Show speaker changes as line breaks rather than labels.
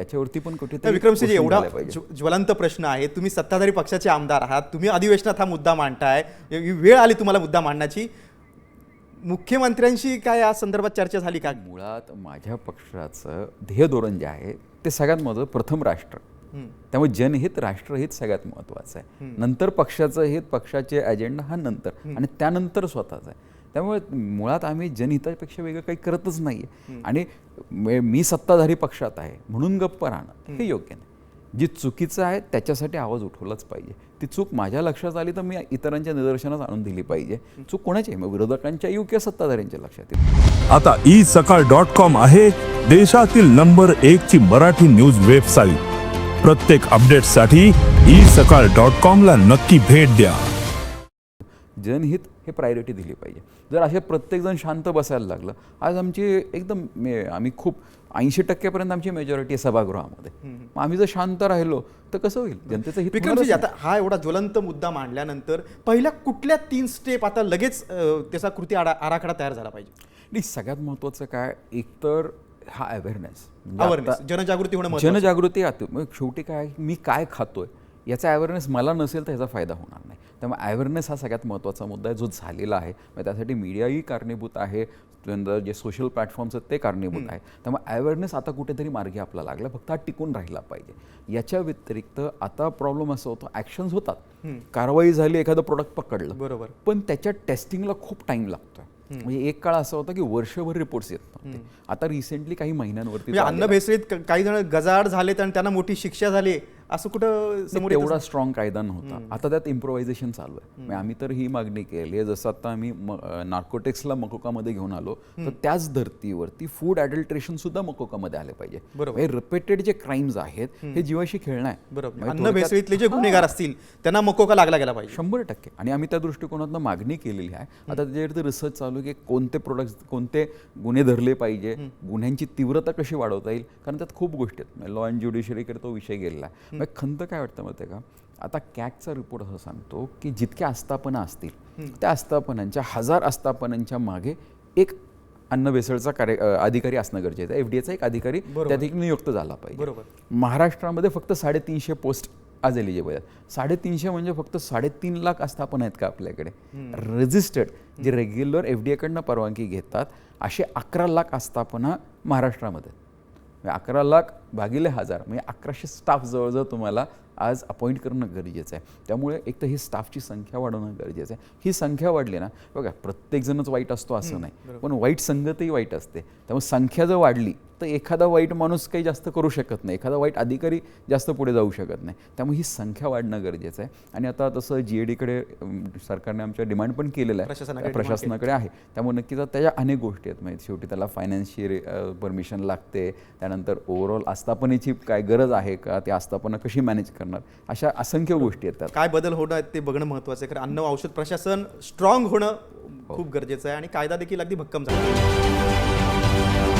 याच्यावरती पण कुठेतरी
विक्रमसिंहजी एवढा ज्वलंत प्रश्न आहे. तुम्ही सत्ताधारी पक्षाचे आमदार आहात. तुम्ही अधिवेशनात हा मुद्दा मांडताय. ही वेळ आली तुम्हाला मुद्दा मांडण्याची. मुख्यमंत्र्यांशी काय या संदर्भात चर्चा झाली का?
मुळात माझ्या पक्षाचं ध्येय धोरण जे आहे ते सगळ्यात महत्त्वाचं प्रथम राष्ट्र. त्यामुळे जनहित राष्ट्रहित सगळ्यात महत्त्वाचं आहे. नंतर पक्षाचं हित पक्षाचे अजेंडा हा नंतर. आणि त्यानंतर स्वतःचा आहे. त्यामुळे मुळात आम्ही जनहितापेक्षा वेगळं काही करतच नाही आहे आणि मे- मी सत्ताधारी पक्षात आहे म्हणून गप्प राहणं हे योग्य नाही. जी चुकीचं आहे त्याच्यासाठी आवाज उठवलाच पाहिजे. ती चूक माझ्या लक्षात आली तर मी इतरांच्या निदर्शनास आणून दिली पाहिजे. चूक कोणाची आहे? मग विरोधकांच्या येऊ किंवा सत्ताधाऱ्यांच्या लक्षात येईल.
आता ई सकाळ डॉट कॉम आहे देशातील नंबर एक ची मराठी न्यूज वेबसाईट. प्रत्येक अपडेटसाठी ई सकाळ डॉट कॉम ला नक्की भेट द्या.
जनहित हे प्रायोरिटी दिली पाहिजे. जर असे प्रत्येकजण शांत बसायला लागलं आज आमची एकदम मे- आम्ही खूप ऐंशी टक्क्यापर्यंत आमची मेजॉरिटी आहे सभागृहामध्ये. मग आम्ही जर शांत राहिलो तर कसं होईल? जनतेचं हित
आता हा एवढा ज्वलंत मुद्दा मांडल्यानंतर पहिल्या कुठल्या तीन स्टेप आता लगेच त्याचा कृती आडा आराखडा तयार झाला पाहिजे?
नाही सगळ्यात महत्त्वाचं काय एकतर हा अवेअरनेस
अवेअरनेस जनजागृती होणं.
जनजागृती शेवटी काय मी काय खातोय? याचा अवेअरनेस मला नसेल तर याचा फायदा होणार नाही. त्यामुळे अवेअरनेस हा सगळ्यात महत्त्वाचा मुद्दा आहे जो झालेला आहे. मग त्यासाठी मीडियाही कारणीभूत आहे जे सोशल प्लॅटफॉर्म्स आहेत ते कारणीभूत आहे. त्यामुळे अवेअरनेस आता कुठेतरी मार्गी आपला लागला फक्त हा टिकून राहिला पाहिजे. याच्या व्यतिरिक्त आता प्रॉब्लेम असं होतं ॲक्शन्स होतात. कारवाई झाली एखादं प्रोडक्ट पकडलं.
बरोबर.
पण त्याच्या टेस्टिंगला खूप टाइम लागतोय. म्हणजे एक काळ असा होता की वर्षभर रिपोर्ट्स येत नव्हते. आता रिसेंटली काही महिन्यांवरती
म्हणजे अन्न भेसळीत काही जण गजाड झालेत आणि त्यांना मोठी शिक्षा झाली असं कुठं समोर
तेवढा स्ट्रॉंग कायदा नव्हता. आता त्यात इम्प्रोव्हायझेशन चालू आहे. म्हणजे आम्ही तर ही मागणी केली आहे. जसं आता आम्ही नार्कोटिक्सला मकोकामध्ये घेऊन आलो तर त्याच धर्तीवरती फूड ॲडल्ट्रेशन सुद्धा मकोकामध्ये आले पाहिजे.
बरोबर.
रिपेटेड जे क्राईम्स आहेत हे जीवाशी खेळणं आहे.
बरोबर.
म्हणजे
अन्न भेसळीतले जे गुन्हेगार असतील त्यांना मकोका लागला गेला पाहिजे.
शंभर टक्के. आणि आम्ही त्या दृष्टिकोनातून मागणी केलेली आहे. आता त्याच्यावरती रिसर्च चालू की कोणते प्रोडक्ट्स कोणते गुन्हे धरले पाहिजे गुन्ह्यांची तीव्रता कशी वाढवता येईल? कारण त्यात खूप गोष्टी आहेत. लॉ अँड ज्युडिशरीकडे तो विषय गेलेला आहे. मग खंत काय वाटतं माहिती आहे का? आता कॅगचा रिपोर्ट असं सांगतो की जितक्या आस्थापना असतील त्या आस्थापनांच्या हजार आस्थापनांच्या मागे एक अन्न भेसळचा कार्य अधिकारी असणं गरजेचं आहे. एफ डी एचा एक अधिकारी त्या नियुक्त झाला पाहिजे.
बरोबर.
महाराष्ट्रामध्ये फक्त साडेतीनशे पोस्ट आज एलिजिबल आहेत. साडेतीनशे म्हणजे फक्त साडेतीन लाख आस्थापना आहेत का आपल्याकडे? रजिस्टर्ड जे रेग्युलर एफ डी एकडनं परवानगी घेतात असे अकरा लाख आस्थापना महाराष्ट्रामध्ये आहेत. म्हणजे अकरा लाख भागिले हजार म्हणजे अकराशे स्टाफ जवळजवळ तुम्हाला आज अपॉइंट करणं गरजेचं आहे. त्यामुळे एक तर ही स्टाफची संख्या वाढवणं गरजेचं आहे. ही संख्या वाढली ना बघा प्रत्येकजणच वाईट असतो असं नाही. पण वाईट संगतही वाईट असते. त्यामुळे संख्या जर वाढली तर एखादा वाईट माणूस काही जास्त करू शकत नाही. एखादा वाईट अधिकारी जास्त पुढे जाऊ शकत नाही. त्यामुळे ही संख्या वाढणं गरजेचं आहे. आणि आता तसं जी ए डीकडे सरकारने आमच्या डिमांड पण केलेलं आहे. प्रशासनाकडे आहे. त्यामुळे नक्कीच त्याच्या अनेक गोष्टी आहेत. म्हणजे शेवटी त्याला फायनान्शियल परमिशन लागते. त्यानंतर ओव्हरऑल आस्थापनेची काय गरज आहे का? ती आस्थापना कशी मॅनेज करणार? अशा असंख्य गोष्टी आहेत
काय बदल होणं आहेत ते बघणं महत्वाचं आहे. कारण अन्न औषध प्रशासन स्ट्रॉंग होणं खूप गरजेचं आहे. आणि कायदा देखील अगदी भक्कम झाला.